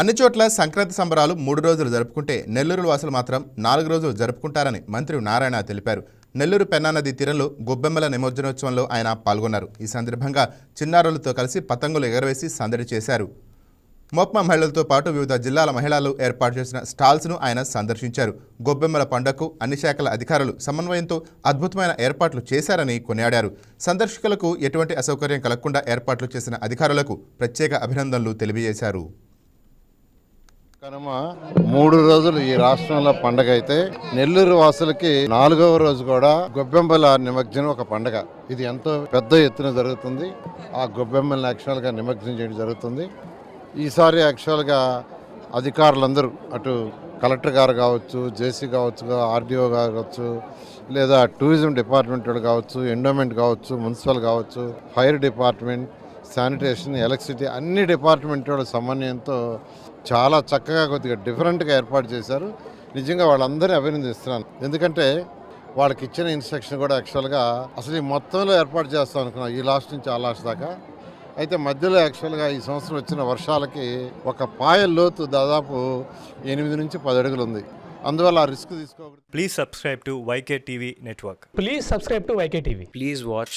అన్ని చోట్ల సంక్రాంతి సంబరాలు మూడు రోజులు జరుపుకుంటే నెల్లూరు వాసులు మాత్రం నాలుగు రోజులు జరుపుకుంటారని మంత్రి నారాయణ తెలిపారు. నెల్లూరు పెన్నానది తీరంలో గొబ్బెమ్మల నిమజ్జనోత్సవంలో ఆయన పాల్గొన్నారు. ఈ సందర్భంగా చిన్నారులతో కలిసి పతంగులు ఎగరవేసి సందడి చేశారు. మొప్మ మహిళలతో పాటు వివిధ జిల్లాల మహిళలు ఏర్పాటు చేసిన స్టాల్స్ను ఆయన సందర్శించారు. గొబ్బెమ్మల పండగకు అన్ని శాఖల అధికారులు సమన్వయంతో అద్భుతమైన ఏర్పాట్లు చేశారని కొనియాడారు. సందర్శకులకు ఎటువంటి అసౌకర్యం కలగకుండా ఏర్పాట్లు చేసిన అధికారులకు ప్రత్యేక అభినందనలు తెలియజేశారు. కనుమ మూడు రోజులు ఈ రాష్ట్రంలో పండగ అయితే నెల్లూరు వాసులకి నాలుగవ రోజు కూడా గొబ్బెమ్మల నిమజ్జనం ఒక పండగ. ఇది ఎంతో పెద్ద ఎత్తున జరుగుతుంది. ఆ గొబ్బెమ్మల్ని యాక్చువల్గా నిమజ్జనం చేయడం జరుగుతుంది. ఈసారి యాక్చువల్గా అధికారులందరూ అటు కలెక్టర్ గారు కావచ్చు జేసీ కావచ్చు ఆర్డీఓ కావచ్చు లేదా టూరిజం డిపార్ట్మెంట్ కావచ్చు ఎండోమెంట్ కావచ్చు మున్సిపల్ కావచ్చు ఫైర్ డిపార్ట్మెంట్ శానిటేషన్ ఎలక్ట్రిసిటీ అన్ని డిపార్ట్మెంట్ వాళ్ళ సమన్వయంతో చాలా చక్కగా కొద్దిగా డిఫరెంట్గా ఏర్పాటు చేశారు. నిజంగా వాళ్ళందరినీ అభినందిస్తున్నాను. ఎందుకంటే వాళ్ళకి ఇచ్చిన ఇన్స్ట్రక్షన్ కూడా యాక్చువల్గా అసలు ఈ మొత్తంలో ఏర్పాటు చేస్తాం అనుకున్నాం ఈ లాస్ట్ నుంచి ఆ లాస్ట్ దాకా. అయితే మధ్యలో యాక్చువల్గా ఈ సంవత్సరం వచ్చిన వర్షాలకి ఒక పాయ లోతు దాదాపు ఎనిమిది నుంచి పది అడుగులు ఉంది. అందువల్ల ఆ రిస్క్ తీసుకోకూడదు. Please subscribe to YK TV Network. Please subscribe to YK TV. Please watch